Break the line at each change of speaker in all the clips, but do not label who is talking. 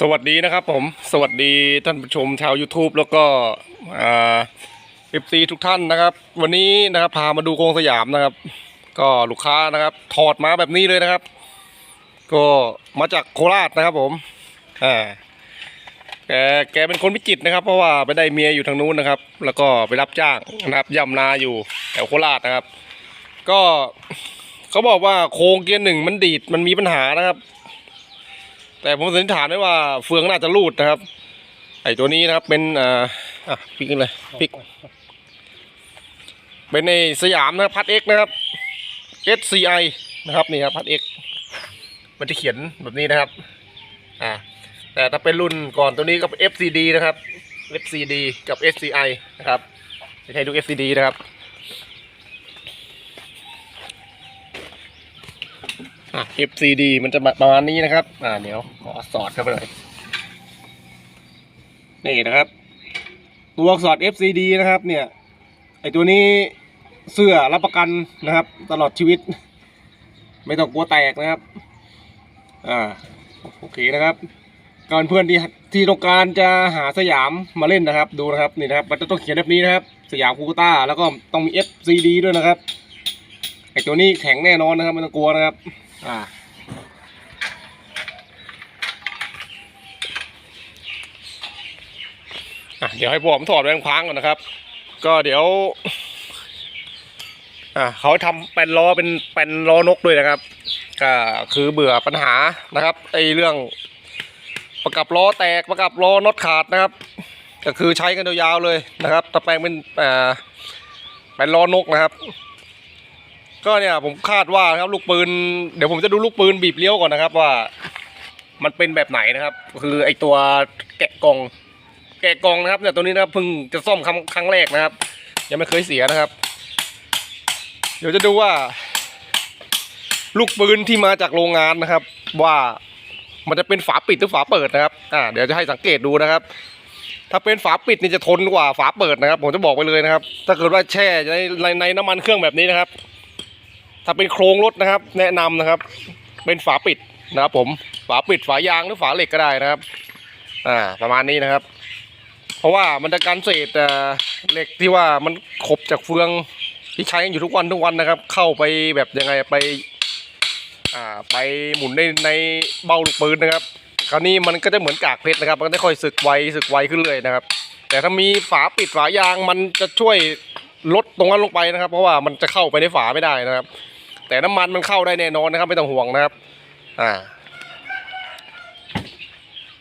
สวัสดีนะครับผมสวัสดีท่านผู้ชมชาว YouTube แล้วก็เอฟซีทุกท่านนะครับ วันนี้นะครับพามาดูโครงสยามนะครับ ก็ลูกค้านะครับ ถอดมาแบบนี้เลยนะครับ ก็มาจากโคราชนะครับผมอ่าแกแกเป็นคนพิจิตรนะครับ เพราะว่าไปได้เมียอยู่ทางนู้นนะครับ แล้วก็ไปรับจ้างนะครับย่ำนาอยู่แถวโคราชนะครับ ก็เขาบอกว่าโครงเกียร์หนึ่งมันดีดมันมีปัญหานะครับ แต่ผมสันนิษฐานได้ว่าเฟืองน่าจะรูดนะครับ ไอตัวนี้นะครับเป็นอ่าอะพลิกเลยพลิก เป็นในสยามนะครับพัดเอ็กนะครับ SCI นะครับนี่ครับพัดเอ็กมันจะเขียนแบบนี้นะครับอ่าแต่ถ้าเป็นรุ่นก่อนตัวนี้ก็ FCD นะครับ FCD กับ SCI นะครับไม่ใช่ดู FCD นะครับ อะ FCD มันจะประมาณนี้นะครับ อ่าเดี๋ยวขอสอดเข้าไปหน่อยนี่นะครับ ตัวอักษร FCD นะครับ เนี่ย ไอตัวนี้เสื้อรับประกันนะครับ ตลอดชีวิต ไม่ต้องกลัวแตกนะครับ อ่าโอเคนะครับก่อนเพื่อนที่ที่ต้องการจะหาสยามมาเล่นนะครับ ดูนะครับนี่นะครับ มันจะต้องเขียนแบบนี้นะครับ สยามคูต้าแล้วก็ต้องมี FCD ด้วยนะครับไอตัวนี้แข็งแน่นอนนะครับไม่ต้องกลัวนะครับ อ่าเดี๋ยวให้ผมถอดแรงพังก่อนนะครับ ก็เดี๋ยว อ่าเขาทำเป็นล้อเป็นเป็นล้อนกด้วยนะครับ ก็คือเบื่อปัญหานะครับไอเรื่องประกับล้อแตกประกับล้อน็อตขาดนะครับ ก็คือใช้กันยาวๆเลยนะครับตะแปลงเป็นอ่าเป็นล้อนกนะครับ ก็เนี่ยผมคาดว่านะครับลูกปืนเดี๋ยวผมจะดูลูกปืนบีบเลี้ยวก่อนนะครับว่า มันเป็นแบบไหนนะครับ คือไอตัวแกะกล่อง แกะกล่องนะครับเนี่ยตัวนี้นะครับเพิ่งจะซ่อมครั้งครั้งแรกนะครับ ยังไม่เคยเสียนะครับ เดี๋ยวจะดูว่า ลูกปืนที่มาจากโรงงานนะครับ ว่ามันจะเป็นฝาปิดหรือฝาเปิดนะครับอ่าเดี๋ยวจะให้สังเกตดูนะครับถ้าเป็นฝาปิดนี่จะทนกว่าฝาเปิดนะครับ ผมจะบอกไปเลยนะครับ ถ้าเกิดว่าแช่ในในในน้ำมันเครื่องแบบนี้นะครับ ถ้าเป็นโครงรถนะครับ แนะนำนะครับ เป็นฝาปิดนะครับ ผมฝาปิดฝายางหรือฝาเหล็กก็ได้นะครับ อ่า ประมาณนี้นะครับ เพราะว่ามันจะกันเศษเอ่อเหล็กที่ว่ามันขบจากเฟืองที่ใช้อยู่ทุกวันทุกวันนะครับ เข้าไปแบบยังไงไป อ่า ไปหมุนในในเบ้าลูกปืนนะครับคราวนี้มันก็จะเหมือนกากเพชรนะครับ มันจะค่อยสึกไวสึกไวขึ้นเลยนะครับ แต่ถ้ามีฝาปิดฝายางมันจะช่วยลดตรงนั้นลงไปนะครับ เพราะว่ามันจะเข้าไปในฝาไม่ได้นะครับ แต่น้ำมันมันเข้าได้แน่นอนนะครับ ไม่ต้องห่วงนะครับ อ่า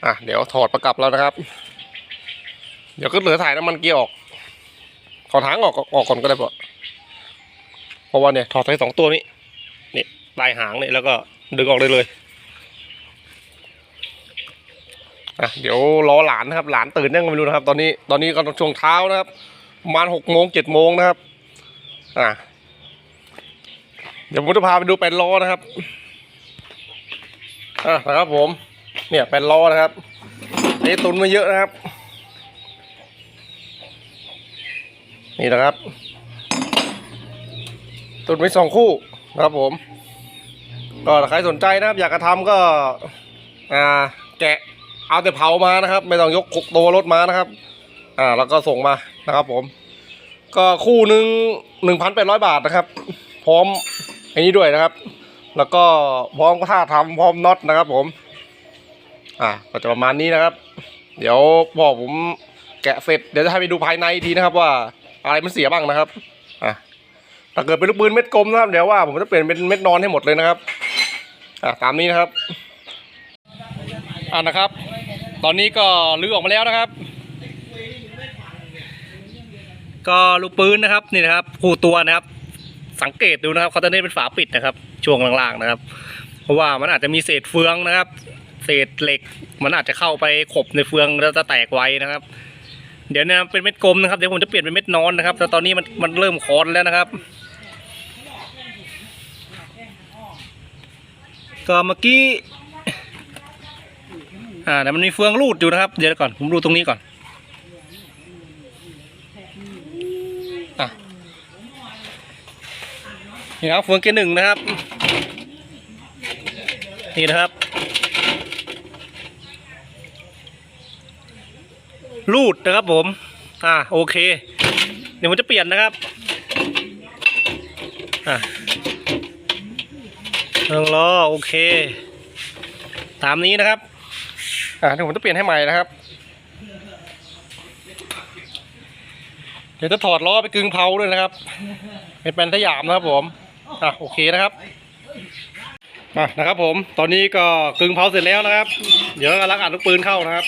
อะเดี๋ยวถอดประกับแล้วนะครับ เดี๋ยวก็เหลือถ่ายน้ำมันเกียร์ออก ถอดหางออกออกก่อนก็ได้ปะเพราะว่าเนี่ยถอดทั้งสองตัวนี้นี่ปลายหางนี่แล้วก็ดึงออกได้เลยอะเดี๋ยวรอหลานนะครับ หลานตื่นยังไม่รู้นะครับ ตอนนี้ตอนนี้ก็ช่วงเช้านะครับประมาณหกโมงเจ็ดโมงนะครับ อะ เดี๋ยวผมจะพาไปดูแปดล้อนะครับอะนะครับผม เนี่ยแปดล้อนะครับนี่ตุนมาเยอะนะครับ นี่นะครับ ตุนไปสองคู่นะครับผม ก็ใครสนใจนะครับ อยากจะทำก็ อ่า แกะเอาแต่เผามานะครับ ไม่ต้องยกตัวรถมานะครับ อ่า แล้วก็ส่งมานะครับผม ก็คู่หนึ่งหนึ่งพันแปดร้อยบาทนะครับ พร้อม อันนี้ด้วยนะครับ แล้วก็พร้อมท่าทำพร้อมน็อตนะครับ ผม อ่าก็จะประมาณนี้นะครับ เดี๋ยวพอผมแกะเสร็จเดี๋ยวจะให้ไปดูภายในอีกทีนะครับ ว่าอะไรมันเสียบ้างนะครับอะถ้าเกิดเป็นลูกปืนเม็ดกลมนะครับเดี๋ยวว่าผมจะเปลี่ยนเป็นเม็ดนอนให้หมดเลยนะครับอะตามนี้นะครับอ่านะครับ ตอนนี้ก็ลื้อออกมาแล้วนะครับ ก็ลูกปืนนะครับนี่นะครับคู่ตัวนะครับ สังเกตดูนะครับเขาจะได้เป็นฝาปิดนะครับ ช่วงล่างๆนะครับ เพราะว่ามันอาจจะมีเศษเฟืองนะครับ เศษเหล็ก มันอาจจะเข้าไปขบในเฟืองแล้วจะแตกไวนะครับ เดี๋ยวเนี่ยเป็นเม็ดกลมนะครับเดี๋ยวผมจะเปลี่ยนเป็นเม็ดนอนนะครับแต่ตอนนี้มันมันเริ่มคอนแล้วนะครับ ก็เมื่อกี้อ่าแต่มันมีเฟืองรูดอยู่นะครับ เดี๋ยวก่อนผมรูดตรงนี้ก่อนอะ นี่ครับเฟืองเกียร์หนึ่งนะครับ นี่นะครับ รูดนะครับผม อ่าโอเค เดี๋ยวผมจะเปลี่ยนนะครับ อะเรื่องล้อโอเค ตามนี้นะครับ อ่าเดี๋ยวผมจะเปลี่ยนให้ใหม่นะครับ เดี๋ยวจะถอดล้อไปกึงเพลาด้วยนะครับเป็นแปนสยามนะครับผม อะโอเคนะครับอะนะครับผมตอนนี้ก็กึงเพลาเสร็จแล้วนะครับ เดี๋ยวกำลังอัดลูกปืนเข้านะครับ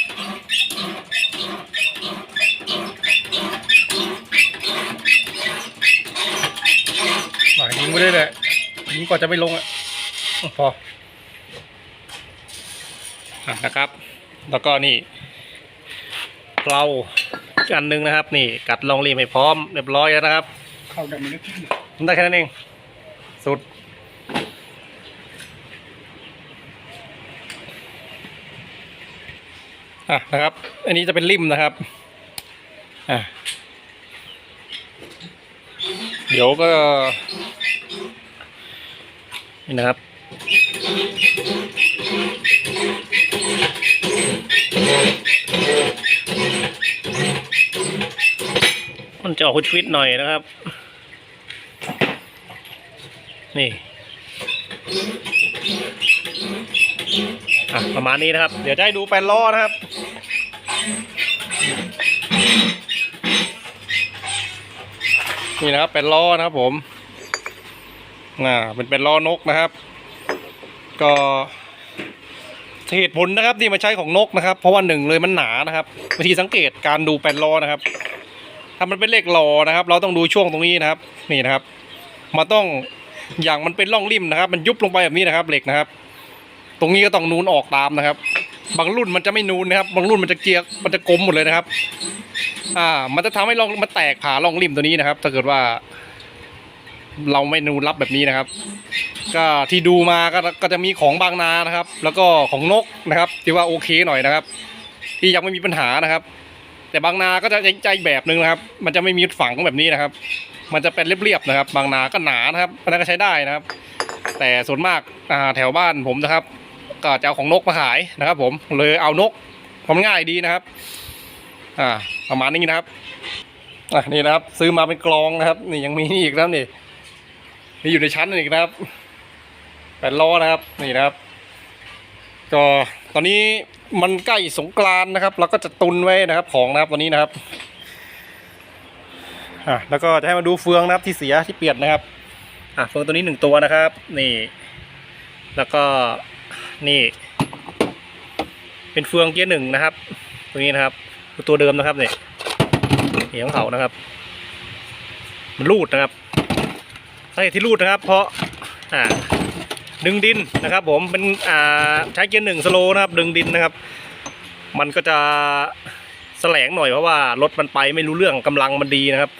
อะยิงไปเลยแหละยิงก่อนจะไม่ลงอะพออะนะครับ แล้วก็นี่เราอีกอันหนึ่งนะครับ นี่กัดลองรีมให้พร้อมเรียบร้อยแล้วนะครับ
เข้าดังนี้
ทำได้แค่นั้นเอง สุด อะนะครับ อันนี้จะเป็นริมนะครับ อะ เดี๋ยวก็ นี่นะครับมันจะออกคุดฟิตหน่อยนะครับ นี่อะประมาณนี้นะครับ เดี๋ยวจะให้ดูแปนล้อนะครับ นี่นะครับเป็นล้อนะครับผมอ่าเป็นเป็นล้อนกนะครับ ก็เหตุผลนะครับที่มาใช้ของนกนะครับ เพราะว่าหนึ่งเลยมันหนานะครับวิธีสังเกตการดูแปนล้อนะครับ ถ้ามันเป็นเลขลอนะครับ เราต้องดูช่วงตรงนี้นะครับ นี่นะครับมันต้อง อย่างมันเป็นร่องริมนะครับ มันยุบลงไปแบบนี้นะครับ เหล็กนะครับ ตรงนี้ก็ต้องนูนออกตามนะครับ บางรุ่นมันจะไม่นูนนะครับ บางรุ่นมันจะเกียร์มันจะกลมหมดเลยนะครับ อ่า มันจะทำให้ร่องมันแตกผ่าร่องริมตัวนี้นะครับ ถ้าเกิดว่า เราไม่นูนรับแบบนี้นะครับ ก็ที่ดูมาก็ก็จะมีของบางนานะครับ แล้วก็ของนกนะครับ ที่ว่าโอเคหน่อยนะครับ ที่ยังไม่มีปัญหานะครับ แต่บางนาก็จะใจแบบหนึ่งนะครับ มันจะไม่มีฝังแบบนี้นะครับ มันจะเป็นเรียบๆนะครับ บางนาก็หนานะครับอันนั้นก็ใช้ได้นะครับ แต่ส่วนมากาแถวบ้านผมนะครับ ก็จะเอาของนกมาขายนะครับ ผมเลยเอานกผมง่ายดีนะครับ อ่าประมาณนี้นะครับอะนี่นะครับ ซื้อมาเป็นกลองนะครับ นี่ยังมีนี่อีกนะครับนี่นี่อยู่ในชั้นอีกนะครับแปดล้อนะครับนี่นะครับ ก็ตอนนี้มันใกล้สงกรานนะครับ เราก็จะตุนไว้นะครับ ของนะครับวันนี้นะครับ อะแล้วก็จะให้มาดูเฟืองนะครับที่เสียที่เปลี่ยนนะครับอะเฟืองตัวนี้หนึ่งตัวนะครับ นี่ แล้วก็นี่ เป็นเฟืองเกียร์หนึ่งนะครับ ตัวนี้นะครับตัวเดิมนะครับเนี่ยนี่ของเขานะครับ มันรูดนะครับสาเหตุที่รูดนะครับ เพราะอ่าดึงดินนะครับ ผมเป็นอ่าใช้เกียร์หนึ่งสโลนะครับ ดึงดินนะครับ มันก็จะแสลงหน่อยเพราะว่ารถมันไปไม่รู้เรื่องกำลังมันดีนะครับ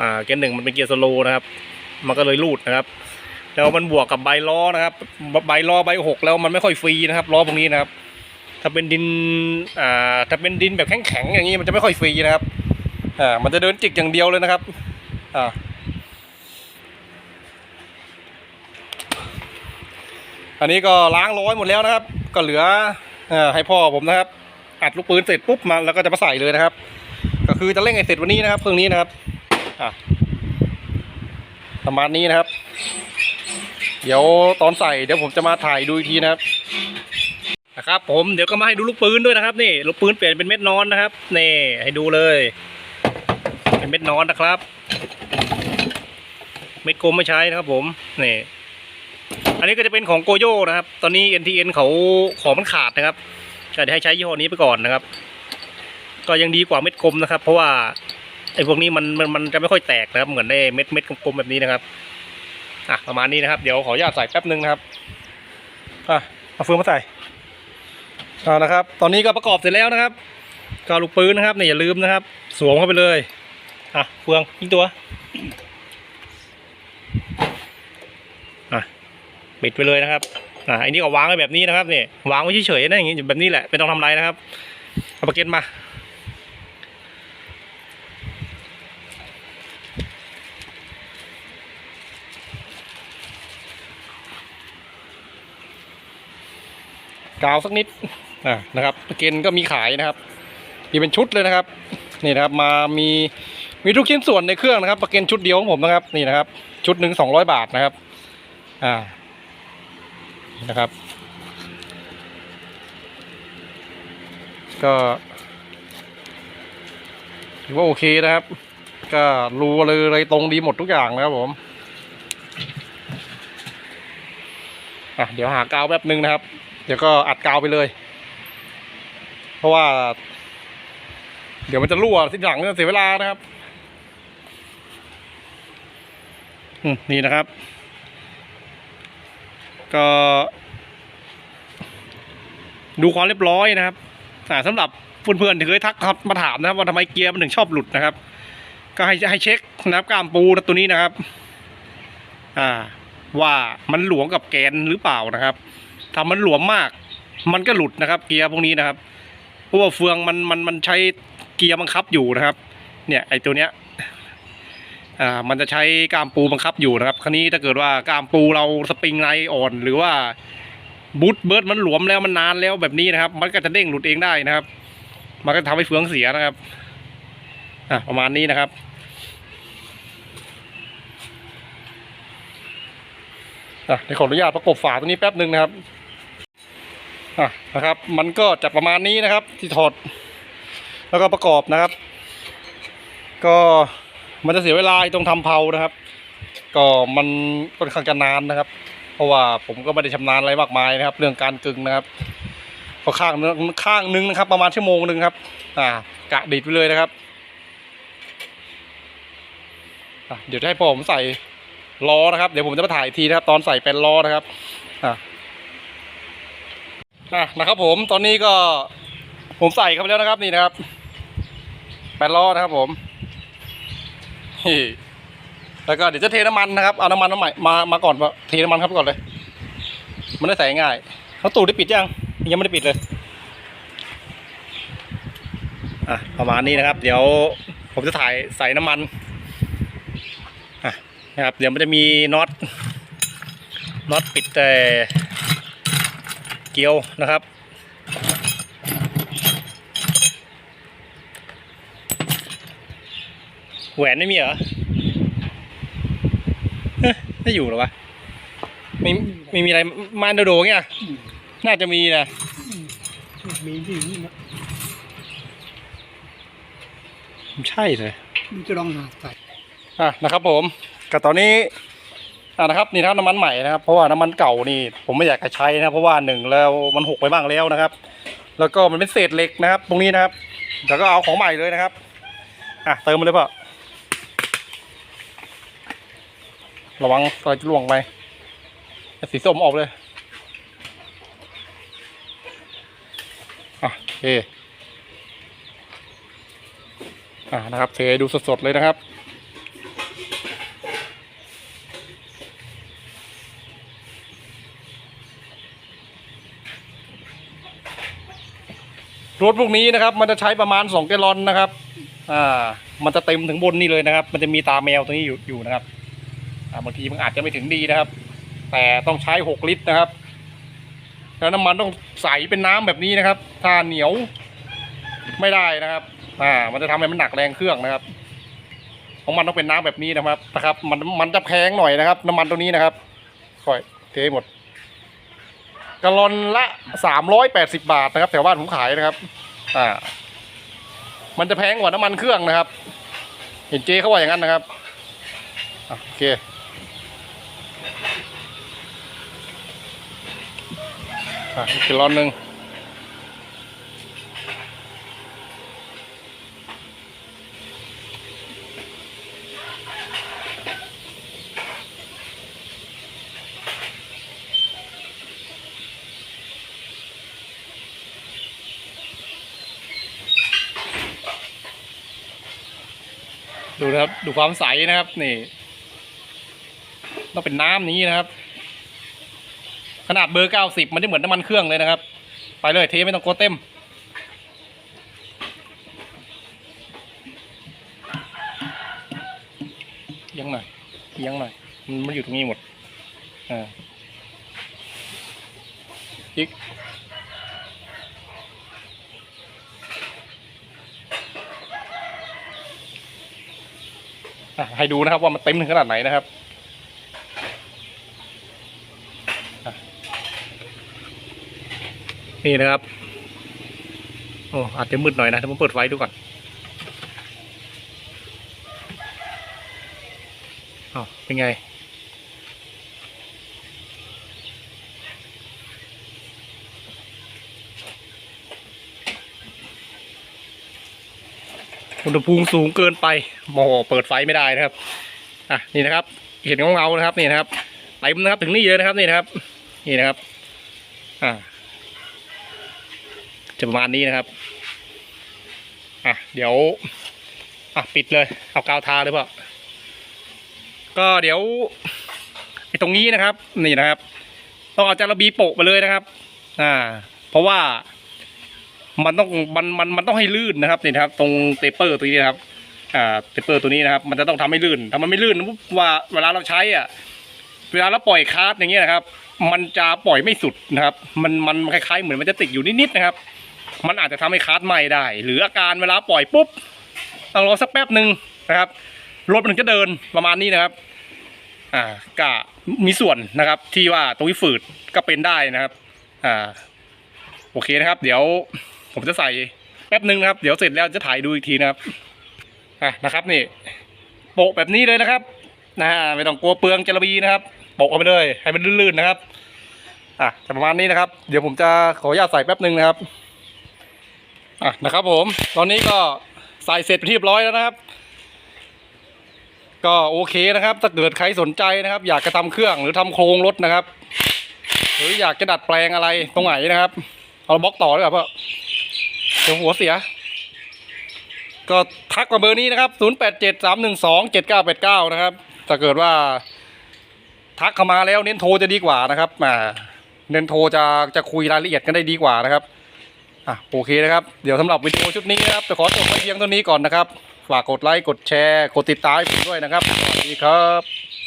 อ่าเกียร์หนึ่งมันเป็นเกียร์สโลว์นะครับ มันก็เลยรูดนะครับ แล้วมันบวกกับใบล้อนะครับ ใบล้อใบหกแล้วมันไม่ค่อยฟรีนะครับล้อพวกนี้นะครับ ถ้าเป็นดินอ่าถ้าเป็นดินแบบแข็งๆอย่างนี้มันจะไม่ค่อยฟรีนะครับอ่ามันจะเดินจิกอย่างเดียวเลยนะครับอ่าอันนี้ก็ล้างร้อยหมดแล้วนะครับ ก็เหลืออ่าให้พ่อผมนะครับ อัดลูกปืนเสร็จปุ๊บมาแล้วก็จะมาใส่เลยนะครับ ก็คือจะเร่งให้เสร็จวันนี้นะครับเครื่องนี้นะครับ ประมาณนี้นะครับ เดี๋ยวตอนใส่เดี๋ยวผมจะมาถ่ายดูอีกทีนะครับนะครับ ผมเดี๋ยวก็มาให้ดูลูกปืนด้วยนะครับ นี่ลูกปืนเปลี่ยนเป็นเม็ดนอนนะครับนี่ให้ดูเลย เป็นเม็ดนอนนะครับ เม็ดกลมไม่ใช้นะครับ ผมนี่อันนี้ก็จะเป็นของโกโย่นะครับ ตอนนี้ NTN เขาของมันขาดนะครับก็จะให้ใช้ยี่ห้อนี้ไปก่อนนะครับ ก็ยังดีกว่าเม็ดกลมนะครับ เพราะว่า ไอ้พวกนี้มันมันมันจะไม่ค่อยแตกนะครับ เหมือนได้เม็ดเม็ดกลมๆแบบนี้นะครับอะประมาณนี้นะครับ เดี๋ยวขออนุญาตใส่แป๊บนึงนะครับอะเอาเฟืองมาใส่เอานะครับ ตอนนี้ก็ประกอบเสร็จแล้วนะครับก็ลูกปืนนะครับเนี่ยอย่าลืมนะครับ สวมเข้าไปเลยอะเฟืองยิงตัวอะปิดไปเลยนะครับอะอันนี้ก็วางไว้แบบนี้นะครับเนี่ยวางไว้เฉยๆนะอย่างงี้แบบนี้แหละไม่ต้องทำอะไรนะครับเอาปากเก็ตมา กาวสักนิดนะครับตะเกนก็มีขายนะครับที่เป็นชุดเลยนะครับนี่นะครับมามีมีทุกชิ้นส่วนในเครื่องนะครับประกันชุดเดียวของผมนะครับนี่นะครับ ชุดหนึ่งสองร้อยบาทนะครับอ่านะครับ ก็ถือว่าโอเคนะครับ ก็รูเลยเลยตรงดีหมดทุกอย่างนะครับผมอะเดี๋ยวหากาวแป๊บนึงนะครับ เดี๋ยวก็อัดกาวไปเลย เพราะว่า เดี๋ยวมันจะรั่วสิ้นหลังเสียเวลานะครับนี่นะครับ ก็ ดูความเรียบร้อยนะครับอ่าสำหรับเพื่อนๆที่เคยทักมาถามนะครับว่าทำไมเกียร์มันถึงชอบหลุดนะครับ ก็ให้ให้เช็คนะครับกล้ามปูตัวนี้นะครับ อ่า ว่ามันหลวมกับแกนหรือเปล่านะครับ ถ้ามันหลวมมาก มันก็หลุดนะครับ เกียร์พวกนี้นะครับเพราะว่าเฟืองมันมันมันใช้เกียร์บังคับอยู่นะครับ เนี่ยไอตัวเนี้ยอ่ามันจะใช้กามปูบังคับอยู่นะครับ คราวนี้ถ้าเกิดว่ากามปูเราสปริงไนอ่อน หรือว่าบูทเบิร์ดมันหลวมแล้วมันนานแล้วแบบนี้นะครับ มันก็จะเด้งหลุดเองได้นะครับ มันก็ทำให้เฟืองเสียนะครับอะประมาณนี้นะครับอะเดี๋ยวขออนุญาตประกบฝาตัวนี้แป๊บหนึ่งนะครับ นะครับ มันก็จะประมาณนี้นะครับ ที่ถอด แล้วก็ประกอบนะครับ ก็มันจะเสียเวลาตรงทำเพานะครับ ก็มันค่อนข้างจะนานนะครับ เพราะว่าผมก็ไม่ได้ชำนาญอะไรมากมายนะครับ เรื่องการกึ่งนะครับก็ข้างนึงข้างนึงนะครับ ประมาณชั่วโมงหนึ่งครับ อ่ากะดิดไปเลยนะครับเดี๋ยวจะให้พ่อผมใส่ล้อนะครับ เดี๋ยวผมจะมาถ่ายทีนะครับ ตอนใส่เป็นล้อนะครับอะ อะนะครับผมตอนนี้ก็ผมใส่เข้าไปแล้วนะครับนี่นะครับแปดล้อนะครับผมนี่แล้วก็เดี๋ยวจะเทน้ำมันนะครับเอาน้ำมันมาใหม่มามาก่อนเทน้ำมันครับก่อนเลย มันได้ใส่ง่ายเขาตูดได้ปิดยังยังไม่ได้ปิดเลยอะประมาณนี้นะครับ เดี๋ยวผมจะถ่ายใส่น้ำมันอะนะครับเดี๋ยวมันจะมีน็อตน็อตปิดแต่ เกลียวนะครับ แหวนไม่มีเหรอเอ๊ะไม่อยู่เหรอวะไม่ไม่มีอะไรมาโดโดเงี้ยน่าจะมีนะ
มีที่นี่นะ
ใช่เลย
มันจะลองหาใส่
อะนะครับผมกับตอนนี้ อะนะครับนี่นะครับน้ำมันใหม่นะครับ เพราะว่าน้ำมันเก่านี่ผมไม่อยากจะใช้นะเพราะว่าหนึ่งแล้วมันหกไปบ้างแล้วนะครับ แล้วก็มันเป็นเศษเหล็กนะครับ ตรงนี้นะครับเดี๋ยวก็เอาของใหม่เลยนะครับอะเติมมาเลยเปล่าระวังไฟจะล่วงไปสีส้มออกเลยอะโอเคอะนะครับเทดูสดๆเลยนะครับ รถพวกนี้นะครับ มันจะใช้ประมาณ2แกลลอนนะครับ อ่า มันจะเต็มถึงบนนี่เลยนะครับ มันจะมีตาแมวตรงนี้อยู่อยู่นะครับ อ่าบางทีมันอาจจะไม่ถึงดีนะครับ แต่ต้องใช้ 6 ลิตรนะครับ แล้วน้ำมันต้องใสเป็นน้ำแบบนี้นะครับ ถ้าเหนียวไม่ได้นะครับ อ่า มันจะทำให้มันหนักแรงเครื่องนะครับ ของมันต้องเป็นน้ำแบบนี้นะครับนะครับ มันมันจะแพงหน่อยนะครับ น้ำมันตัวนี้นะครับค่อยเทหมด กะลอนละสามร้อยแปดสิบาทนะครับแถวบ้านผมขายนะครับ อ่า มันจะแพงกว่าน้ำมันเครื่องนะครับ เห็นเจ๊เขาว่าอย่างนั้นนะครับอะโอเคอะอีกกะลอนหนึ่ง ดูนะครับ ดูความใสนะครับ นี่ ต้องเป็นน้ำนี้นะครับ ขนาดเบอร์เก้าสิบมันจะเหมือนน้ำมันเครื่องเลยนะครับ ไปเลยเทไม่ต้องกดเต็มยังหน่อยยังหน่อย มันมันอยู่ตรงนี้หมดอ่าอีก ให้ดูนะครับว่ามันเต็มถึงขนาดไหนนะครับนี่นะครับโอ้อาจจะมืดหน่อยนะถ้าผมเปิดไฟดูก่อนอ๋อเป็นไง อุณหภูมิสูงเกินไปโมโหเปิดไฟไม่ได้นะครับอะนี่นะครับ เห็นเงาๆนะครับนี่นะครับเต็มนะครับถึงนี่เลยนะครับนี่นะครับนี่นะครับอ่าจะประมาณนี้นะครับอะเดี๋ยวอะปิดเลยเอากาวทาเลยเปล่าก็เดี๋ยวไอ้ตรงนี้นะครับ นี่นะครับ ต้องเอาจารบีโปะไปเลยนะครับ อ่า เพราะว่า มันต้องมันมันมันต้องให้ลื่นนะครับนี่นะครับ ตรงเตเปอร์ตัวนี้นะครับอ่าเตเปอร์ตัวนี้นะครับ มันจะต้องทำให้ลื่นถ้ามันไม่ลื่นปุ๊บว่าเวลาเราใช้อะเวลาเราปล่อยคาร์ดอย่างเงี้ยนะครับ มันจะปล่อยไม่สุดนะครับ มันมันคล้ายๆเหมือนมันจะติดอยู่นิดๆนะครับ มันอาจจะทำให้คาร์ดไหม้ได้ หรืออาการเวลาปล่อยปุ๊บต้องรอสักแป๊บหนึ่งนะครับรถมันถึงจะเดินประมาณนี้นะครับ อ่าก็มีส่วนนะครับ ที่ว่าตรงนี้ฝืดก็เป็นได้นะครับ อ่า โอเคนะครับ เดี๋ยว ผมจะใส่แป๊บหนึ่งนะครับ เดี๋ยวเสร็จแล้วจะถ่ายดูอีกทีนะครับอะนะครับนี่โปะแบบนี้เลยนะครับนะฮะไม่ต้องกลัวเปลืองจระบีนะครับโปะเข้าไปเลย ให้มันลื่นๆนะครับอะจะประมาณนี้นะครับ เดี๋ยวผมจะขออนุญาตใส่แป๊บหนึ่งนะครับอะนะครับ ผม ตอนนี้ก็ใส่เสร็จเป็นที่เรียบร้อยแล้วนะครับ ก็โอเคนะครับ ถ้าเกิดใครสนใจนะครับ อยากจะทำเครื่องหรือทำโครงรถนะครับ หรืออยากจะดัดแปลงอะไรตรงไหนนะครับ เอาบล็อกต่อเลยครับ เดี๋ยวหัวเสีย ก็ทักมาเบอร์นี้นะครับ 0 8 7 3 1 2 7 9 8 9 นะครับ ถ้าเกิดว่า ทักเข้ามาแล้วเน้นโทรจะดีกว่านะครับอ่าเน้นโทรจะจะคุยรายละเอียดกันได้ดีกว่านะครับอะโอเคนะครับ เดี๋ยวสำหรับวิดีโอชุดนี้นะครับจะขอจบไว้เพียงเท่านี้ก่อนนะครับ ฝากกดไลค์ กดแชร์ กดติดตามผมด้วยนะครับ สวัสดีครับ